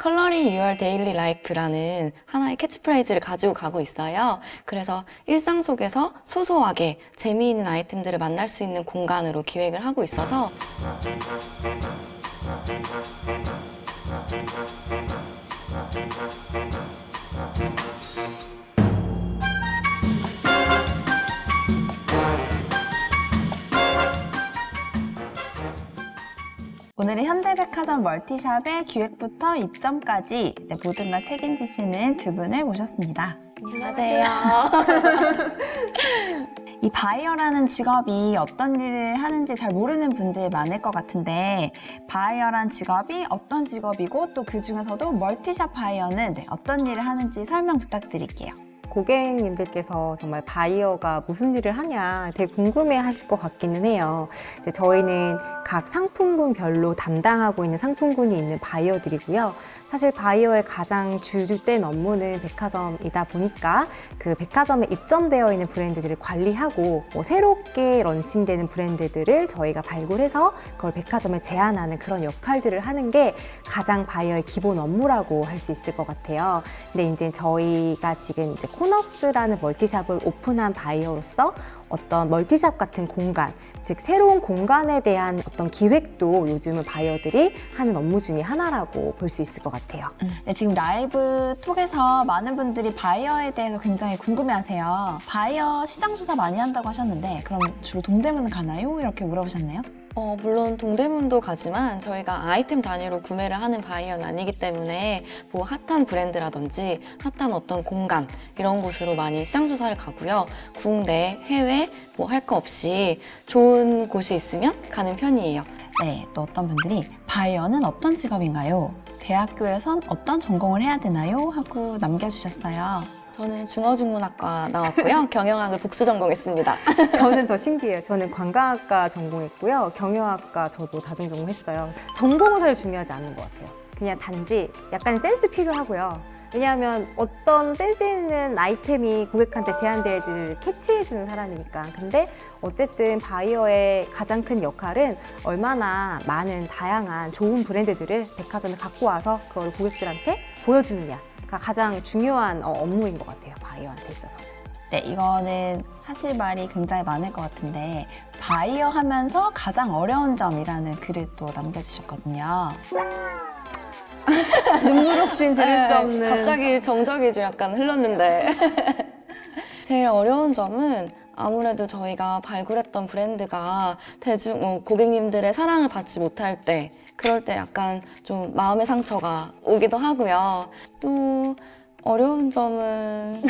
컬러링 유얼 데일리 라이프라는 하나의 캐치프레이즈를 가지고 가고 있어요. 그래서 일상 속에서 소소하게 재미있는 아이템들을 만날 수 있는 공간으로 기획을 하고 있어서 오늘은 현대백화점 멀티샵의 기획부터 입점까지 네, 모든 걸 책임지시는 두 분을 모셨습니다. 안녕하세요. 이 바이어라는 직업이 어떤 일을 하는지 잘 모르는 분들이 많을 것 같은데 바이어란 직업이 어떤 직업이고 또 그 중에서도 멀티샵 바이어는 네, 어떤 일을 하는지 설명 부탁드릴게요. 고객님들께서 정말 바이어가 무슨 일을 하냐 되게 궁금해 하실 것 같기는 해요. 이제 저희는 각 상품군별로 담당하고 있는 상품군이 있는 바이어들이고요. 사실 바이어의 가장 주된 업무는 백화점이다 보니까 그 백화점에 입점되어 있는 브랜드들을 관리하고 뭐 새롭게 런칭되는 브랜드들을 저희가 발굴해서 그걸 백화점에 제안하는 그런 역할들을 하는 게 가장 바이어의 기본 업무라고 할 수 있을 것 같아요. 근데 이제 저희가 지금 이제 코너스라는 멀티샵을 오픈한 바이어로서 어떤 멀티샵 같은 공간, 즉 새로운 공간에 대한 어떤 기획도 요즘은 바이어들이 하는 업무 중에 하나라고 볼 수 있을 것 같아요. 네, 지금 라이브 톡에서 많은 분들이 바이어에 대해서 굉장히 궁금해하세요. 바이어 시장 조사 많이 한다고 하셨는데 그럼 주로 동대문 가나요? 이렇게 물어보셨네요. 어, 물론 동대문도 가지만 저희가 아이템 단위로 구매를 하는 바이어는 아니기 때문에 뭐 핫한 브랜드라든지 핫한 어떤 공간 이런 곳으로 많이 시장 조사를 가고요. 국내, 해외 뭐 할 거 없이 좋은 곳이 있으면 가는 편이에요. 네, 또 어떤 분들이 바이어는 어떤 직업인가요? 대학교에선 어떤 전공을 해야 되나요? 하고 남겨주셨어요. 저는 중어중문학과 나왔고요. 경영학을 복수 전공했습니다. 저는 더 신기해요. 저는 관광학과 전공했고요. 경영학과 저도 다중 전공했어요. 전공은 사실 중요하지 않은 것 같아요. 그냥 단지 약간 센스 필요하고요. 왜냐하면 어떤 센스 있는 아이템이 고객한테 제한되지를 캐치해주는 사람이니까. 근데 어쨌든 바이어의 가장 큰 역할은 얼마나 많은 다양한 좋은 브랜드들을 백화점에 갖고 와서 그걸 고객들한테 보여주느냐 가 가장 중요한 어, 업무인 것 같아요. 바이어한테 있어서. 네, 이거는 사실 말이 굉장히 많을 것 같은데 바이어 하면서 가장 어려운 점이라는 글을 또 남겨주셨거든요. 눈물 없인 들을 수 네, 없는. 갑자기 정적이 좀 약간 흘렀는데. 제일 어려운 점은 아무래도 저희가 발굴했던 브랜드가 대중, 어, 고객님들의 사랑을 받지 못할 때, 그럴 때 약간 좀 마음의 상처가 오기도 하고요. 또, 어려운 점은,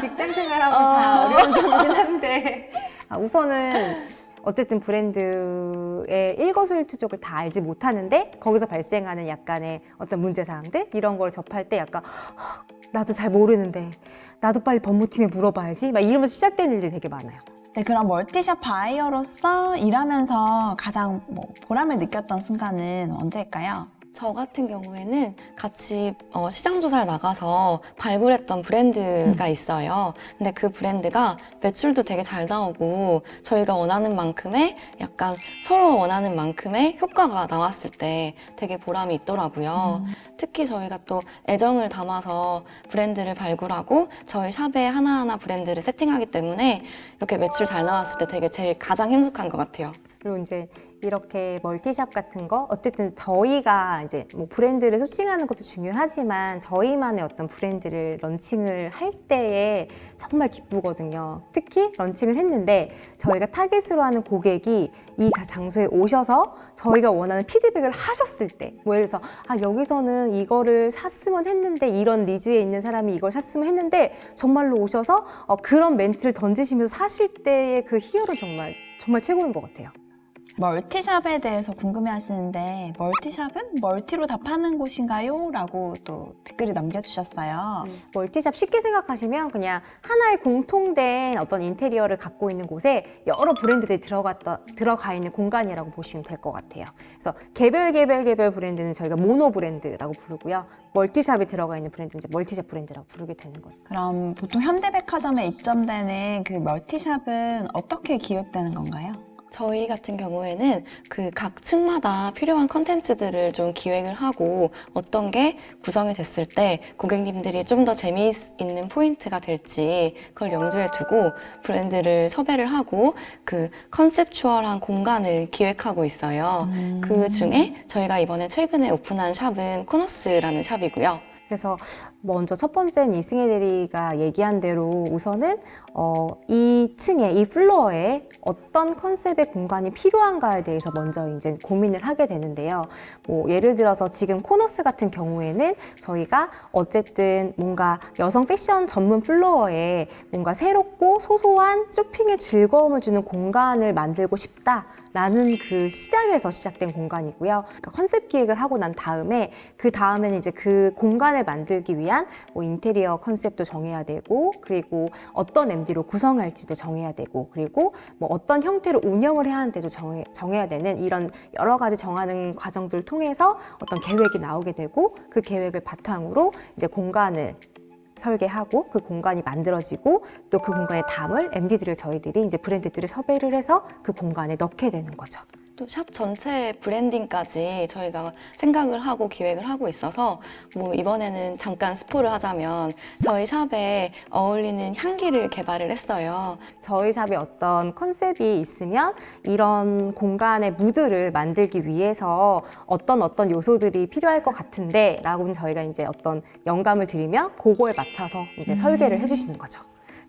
직장 생활하면 어. 다 어려운 점이긴 한데 아, 우선은 어쨌든 브랜드의 일거수일투족을 다 알지 못하는데 거기서 발생하는 약간의 어떤 문제 사항들 이런 걸 접할 때 약간 "헉, 나도 잘 모르는데 나도 빨리 법무팀에 물어봐야지 막 이러면서 시작되는 일들이 되게 많아요. 네, 그럼 멀티샵 바이어로서 일하면서 가장 뭐 보람을 느꼈던 순간은 언제일까요? 저 같은 경우에는 같이 어, 시장 조사를 나가서 발굴했던 브랜드가 있어요. 근데 그 브랜드가 매출도 되게 잘 나오고 저희가 원하는 만큼의 약간 서로 원하는 만큼의 효과가 나왔을 때 되게 보람이 있더라고요. 특히 저희가 또 애정을 담아서 브랜드를 발굴하고 저희 샵에 하나하나 브랜드를 세팅하기 때문에 이렇게 매출 잘 나왔을 때 되게 제일 가장 행복한 것 같아요. 그리고 이제 이렇게 멀티샵 같은 거 어쨌든 저희가 이제 뭐 브랜드를 소싱하는 것도 중요하지만 저희만의 어떤 브랜드를 런칭을 할 때에 정말 기쁘거든요. 특히 런칭을 했는데 저희가 타겟으로 하는 고객이 이 장소에 오셔서 저희가 원하는 피드백을 하셨을 때, 뭐 예를 들어서 아 여기서는 이거를 샀으면 했는데 이런 니즈에 있는 사람이 이걸 샀으면 했는데 정말로 오셔서 어, 그런 멘트를 던지시면서 사실 때의 그 희열은 정말 정말 최고인 것 같아요. 멀티샵에 대해서 궁금해 하시는데 멀티샵은 멀티로 다 파는 곳인가요? 라고 또 댓글을 남겨주셨어요. 멀티샵 쉽게 생각하시면 그냥 하나의 공통된 어떤 인테리어를 갖고 있는 곳에 여러 브랜드들이 들어갔다, 들어가 있는 공간이라고 보시면 될 것 같아요. 그래서 개별 개별 개별 브랜드는 저희가 모노 브랜드라고 부르고요. 멀티샵에 들어가 있는 브랜드는 이제 멀티샵 브랜드라고 부르게 되는 거예요. 그럼 보통 현대백화점에 입점되는 그 멀티샵은 어떻게 기획되는 건가요? 저희 같은 경우에는 그 각 층마다 필요한 컨텐츠들을 좀 기획을 하고 어떤 게 구성이 됐을 때 고객님들이 좀 더 재미있는 포인트가 될지 그걸 염두에 두고 브랜드를 섭외를 하고 그 컨셉추얼한 공간을 기획하고 있어요. 그 중에 저희가 이번에 최근에 오픈한 샵은 코너스라는 샵이고요. 그래서 먼저 첫 번째는 이승혜 대리가 얘기한 대로 우선은 어, 이 층에 이 플로어에 어떤 컨셉의 공간이 필요한가에 대해서 먼저 이제 고민을 하게 되는데요. 뭐 예를 들어서 지금 코너스 같은 경우에는 저희가 어쨌든 뭔가 여성 패션 전문 플로어에 뭔가 새롭고 소소한 쇼핑의 즐거움을 주는 공간을 만들고 싶다. 라는 그 시작에서 시작된 공간이고요. 그러니까 컨셉 기획을 하고 난 다음에 그 다음에는 이제 그 공간을 만들기 위한 뭐 인테리어 컨셉도 정해야 되고 그리고 어떤 MD로 구성할지도 정해야 되고 그리고 뭐 어떤 형태로 운영을 해야 하는데도 정해, 정해야 되는 이런 여러 가지 정하는 과정들을 통해서 어떤 계획이 나오게 되고 그 계획을 바탕으로 이제 공간을 설계하고 그 공간이 만들어지고 또 그 공간에 담을 MD들을 저희들이 이제 브랜드들을 섭외를 해서 그 공간에 넣게 되는 거죠. 또 샵 전체 브랜딩까지 저희가 생각을 하고 기획을 하고 있어서 뭐 이번에는 잠깐 스포를 하자면 저희 샵에 어울리는 향기를 개발을 했어요. 저희 샵에 어떤 컨셉이 있으면 이런 공간의 무드를 만들기 위해서 어떤 어떤 요소들이 필요할 것 같은데 라고는 저희가 이제 어떤 영감을 드리면 그거에 맞춰서 이제 설계를 해주시는 거죠.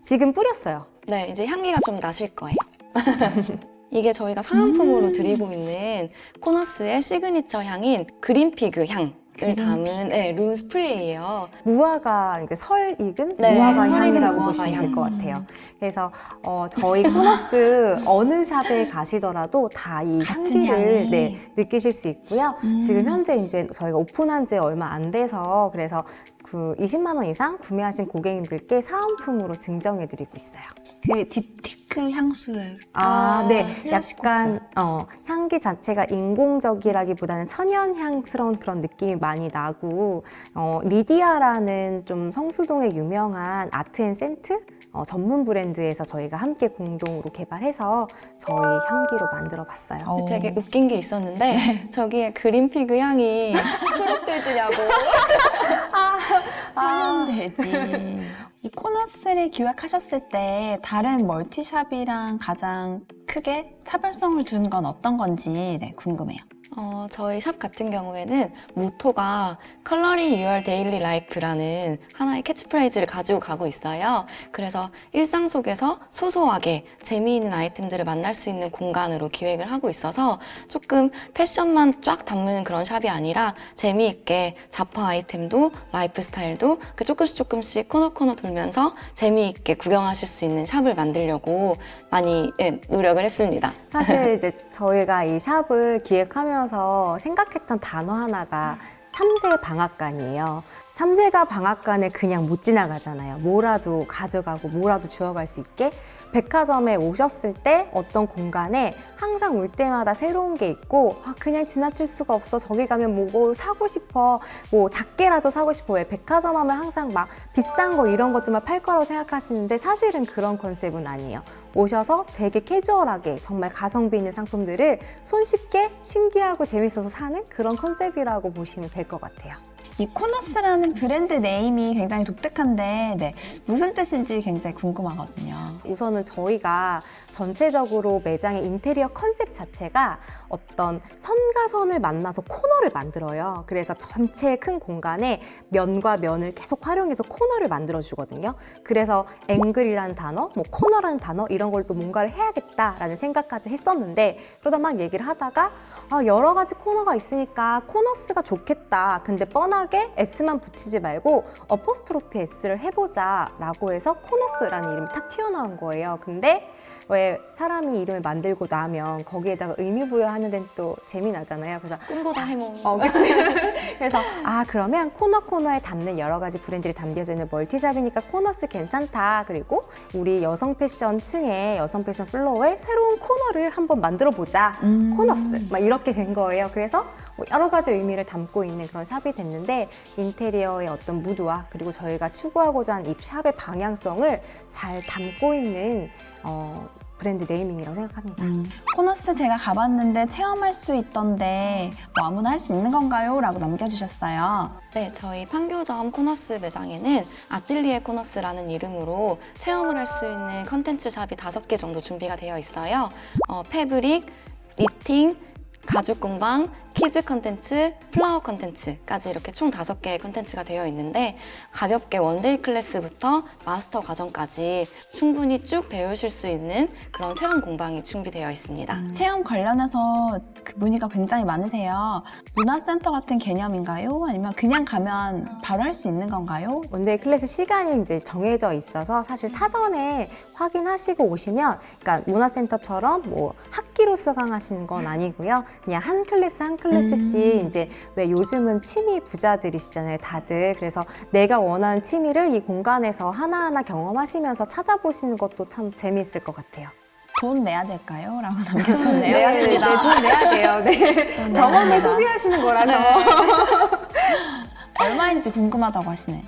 지금 뿌렸어요. 네, 이제 향기가 좀 나실 거예요. 이게 저희가 사은품으로 드리고 있는 코너스의 시그니처 향인 그린피그 향 을 담은 네, 룸 스프레이예요. 무화과 이제 설 익은 네, 무화과 설 익은 향이라고 무화과 보시면 될 향. 것 같아요. 그래서 어, 저희 코너스 어느 샵에 가시더라도 다 이 같은 향기를 향이. 네, 느끼실 수 있고요. 음. 지금 현재 이제 저희가 오픈한 지 얼마 안 돼서 그래서 그 20만 원 이상 구매하신 고객님들께 사은품으로 증정해 드리고 있어요. 그 딥티크 향수를 아, 아, 네. 약간 어, 향기 자체가 인공적이라기보다는 천연향스러운 그런 느낌이 많이 나고 어, 리디아라는 좀 성수동에 유명한 아트 앤 센트 어, 전문 브랜드에서 저희가 함께 공동으로 개발해서 저희 향기로 만들어 봤어요. 어. 되게 웃긴 게 있었는데 저기에 그린피그 향이 초록돼지냐고. 천연돼지. 이 코너스를 기획하셨을 때 다른 멀티샵이랑 가장 크게 차별성을 둔 건 어떤 건지 네, 궁금해요. 어, 저희 샵 같은 경우에는 모토가 Coloring Your Daily Life라는 하나의 캐치프레이즈를 가지고 가고 있어요. 그래서 일상 속에서 소소하게 재미있는 아이템들을 만날 수 있는 공간으로 기획을 하고 있어서 조금 패션만 쫙 담는 그런 샵이 아니라 재미있게 자파 아이템도 라이프 스타일도 그 조금씩 조금씩 코너코너 돌면서 재미있게 구경하실 수 있는 샵을 만들려고 많이 예, 노력을 했습니다. 사실 이제 저희가 이 샵을 기획하면 서 생각했던 단어 하나가 참새 방앗간이에요. 참새가 방앗간에 그냥 못 지나가잖아요. 뭐라도 가져가고 뭐라도 주워갈 수 있게 백화점에 오셨을 때 어떤 공간에 항상 올 때마다 새로운 게 있고 아, 그냥 지나칠 수가 없어 저기 가면 뭐고 사고 싶어 뭐 작게라도 사고 싶어 왜 백화점 하면 항상 막 비싼 거 이런 것들만 팔 거라고 생각하시는데 사실은 그런 컨셉은 아니에요. 오셔서 되게 캐주얼하게 정말 가성비 있는 상품들을 손쉽게 신기하고 재밌어서 사는 그런 컨셉이라고 보시면 될 것 같아요. 이 코너스라는 브랜드 네임이 굉장히 독특한데 네, 무슨 뜻인지 굉장히 궁금하거든요. 우선은 저희가 전체적으로 매장의 인테리어 컨셉 자체가 어떤 선과 선을 만나서 코너를 만들어요. 그래서 전체 큰 공간에 면과 면을 계속 활용해서 코너를 만들어 주거든요. 그래서 앵글이라는 단어, 뭐 코너라는 단어 이런 걸 또 뭔가를 해야겠다라는 생각까지 했었는데 그러다 막 얘기를 하다가 아, 여러 가지 코너가 있으니까 코너스가 좋겠다. 근데 뻔 하게 S만 붙이지 말고 어포스트로피 S를 해보자 라고 해서 코너스라는 이름이 탁 튀어나온 거예요. 근데 왜 사람이 이름을 만들고 나면 거기에다가 의미 부여하는 데는 또 재미나잖아요. 그래서 꿈보다 해몽. 어, 그치? 그래서 아 그러면 코너 코너에 담는 여러 가지 브랜드를 담겨져 있는 멀티샵이니까 코너스 괜찮다. 그리고 우리 여성 패션 층에 여성 패션 플로어에 새로운 코너를 한번 만들어 보자. 음. 코너스 막 이렇게 된 거예요. 그래서 뭐 여러 가지 의미를 담고 있는 그런 샵이 됐는데 인테리어의 어떤 무드와 그리고 저희가 추구하고자 하는 이 샵의 방향성을 잘 담고 있는 어, 브랜드 네이밍이라고 생각합니다. 음, 코너스 제가 가봤는데 체험할 수 있던데 뭐 아무나 할 수 있는 건가요? 라고 남겨주셨어요. 네, 저희 판교점 코너스 매장에는 아틀리에 코너스라는 이름으로 체험을 할 수 있는 컨텐츠 샵이 다섯 개 정도 준비가 되어 있어요. 어, 패브릭, 리팅, 가죽 공방, 키즈 컨텐츠, 플라워 컨텐츠까지 이렇게 총 다섯 개의 컨텐츠가 되어 있는데 가볍게 원데이 클래스부터 마스터 과정까지 충분히 쭉 배우실 수 있는 그런 체험 공방이 준비되어 있습니다. 체험 관련해서 그 문의가 굉장히 많으세요. 문화센터 같은 개념인가요? 아니면 그냥 가면 바로 할 수 있는 건가요? 원데이 클래스 시간이 이제 정해져 있어서 사실 사전에 확인하시고 오시면 그러니까 문화센터처럼 뭐 학기로 수강하시는 건 아니고요. 그냥 한 클래스 한 클래스씩 음. 이제 왜 요즘은 취미 부자들이시잖아요, 다들. 그래서 내가 원하는 취미를 이 공간에서 하나하나 경험하시면서 찾아보시는 것도 참 재미있을 것 같아요. 돈 내야 될까요? 라고 남겨주셨네요. 내야 됩니다. 네, 돈 내야 돼요. 네. 경험을 됩니다. 소비하시는 거라서. 얼마인지 궁금하다고 하시네.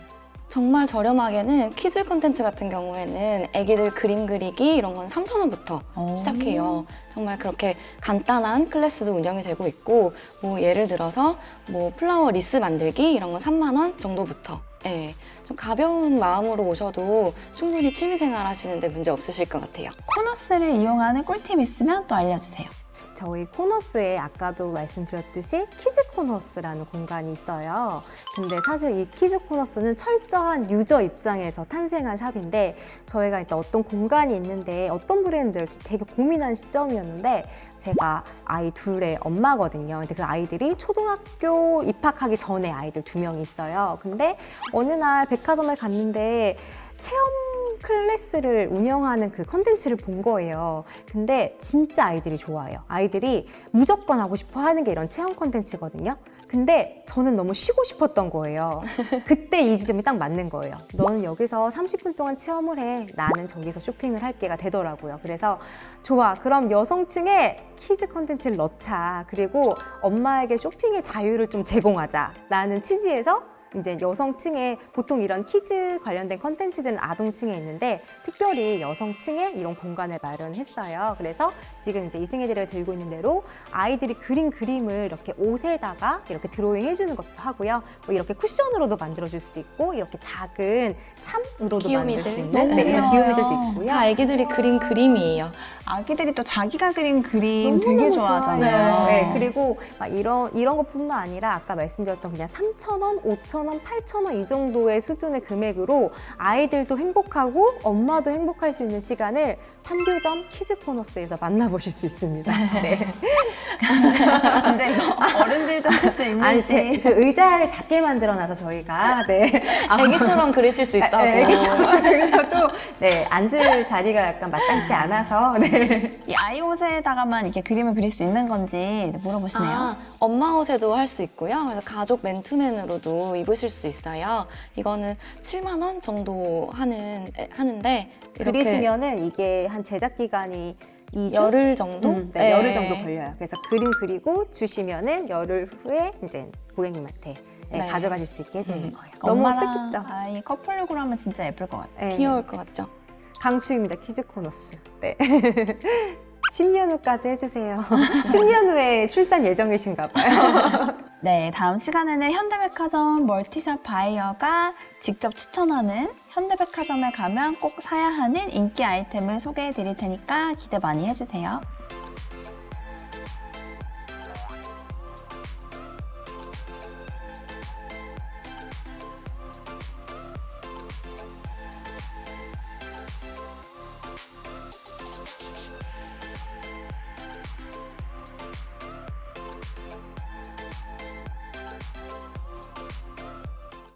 정말 저렴하게는 키즈 콘텐츠 같은 경우에는 애기들 그림 그리기 이런 건 3,000원부터 오. 시작해요. 정말 그렇게 간단한 클래스도 운영이 되고 있고, 뭐 예를 들어서 뭐 플라워 리스 만들기 이런 건 3만 원 정도부터. 예, 좀 가벼운 마음으로 오셔도 충분히 취미생활 하시는데 문제 없으실 것 같아요. 코너스를 이용하는 꿀팁 있으면 또 알려주세요. 저희 코너스에 아까도 말씀드렸듯이 키즈 코너스라는 공간이 있어요. 근데 사실 이 키즈 코너스는 철저한 유저 입장에서 탄생한 샵인데 저희가 일단 어떤 공간이 있는데 어떤 브랜드를 되게 고민한 시점이었는데 제가 아이 둘의 엄마거든요. 근데 그 아이들이 초등학교 입학하기 전에 아이들 두 명이 있어요. 근데 어느 날 백화점에 갔는데 체험 클래스를 운영하는 그 컨텐츠를 본 거예요. 근데 진짜 아이들이 좋아해요. 아이들이 무조건 하고 싶어 하는 게 이런 체험 컨텐츠거든요. 근데 저는 너무 쉬고 싶었던 거예요. 그때 이 지점이 딱 맞는 거예요. 너는 여기서 30분 동안 체험을 해. 나는 저기서 쇼핑을 할 게가 되더라고요. 그래서 좋아. 그럼 여성층에 키즈 컨텐츠를 넣자. 그리고 엄마에게 쇼핑의 자유를 좀 제공하자. 라는 취지에서 이제 여성층에 보통 이런 키즈 관련된 컨텐츠들은 아동층에 있는데 특별히 여성층에 이런 공간을 마련했어요. 그래서 지금 이제 이승혜들이 들고 있는 대로 아이들이 그린 그림을 이렇게 옷에다가 이렇게 드로잉 해주는 것도 하고요. 뭐 이렇게 쿠션으로도 만들어줄 수도 있고 이렇게 작은 참으로도 만들 수. 있는 너무 네, 귀여워요. 귀요미들도 있고요. 다 애기들이 그린 그림이에요. 아기들이 또 자기가 그린 그림 되게. 좋아하잖아요. 네, 그리고 막 이런 이런 것뿐만 아니라 아까 말씀드렸던 그냥 3,000원, 5,000원, 8,000원 이 정도의 수준의 금액으로 아이들도 행복하고 엄마도 행복할 수 있는 시간을 판교점 키즈 코너스에서 만나보실 수 있습니다. 네. 근데 이거 어른들도 할 수 있는지. 아니 제, 그 의자를 작게 만들어놔서 저희가 네. 아, 애기처럼 그리실 수 있다고. 네, 애기처럼 그러셔도 네 앉을 자리가 약간 마땅치 않아서 네. 이 아이 옷에다가만 이렇게 그림을 그릴 수 있는 건지 물어보시네요. 아, 엄마 옷에도 할 수 있고요. 그래서 가족 맨투맨으로도 입으실 수 있어요. 이거는 7만 원 정도 하는 에, 하는데 이렇게 그리시면은 이게 한 제작 기간이 2주? 열흘 정도? 음, 네, 네. 열흘 정도 걸려요. 그래서 그림 그리고 주시면은 열흘 후에 이제 고객님한테 네, 네. 가져가실 수 있게 되는 음. 거예요. 너무 엄마랑 뜻깊죠? 아이 커플룩으로 하면 진짜 예쁠 것 같아요. 네. 귀여울 것 같죠? 강추입니다. 키즈 코너스. 네. 10년 후까지 해주세요. 10년 후에 출산 예정이신가 봐요. 네, 다음 시간에는 현대백화점 멀티샵 바이어가 직접 추천하는 현대백화점에 가면 꼭 사야 하는 인기 아이템을 소개해 드릴 테니까 기대 많이 해주세요.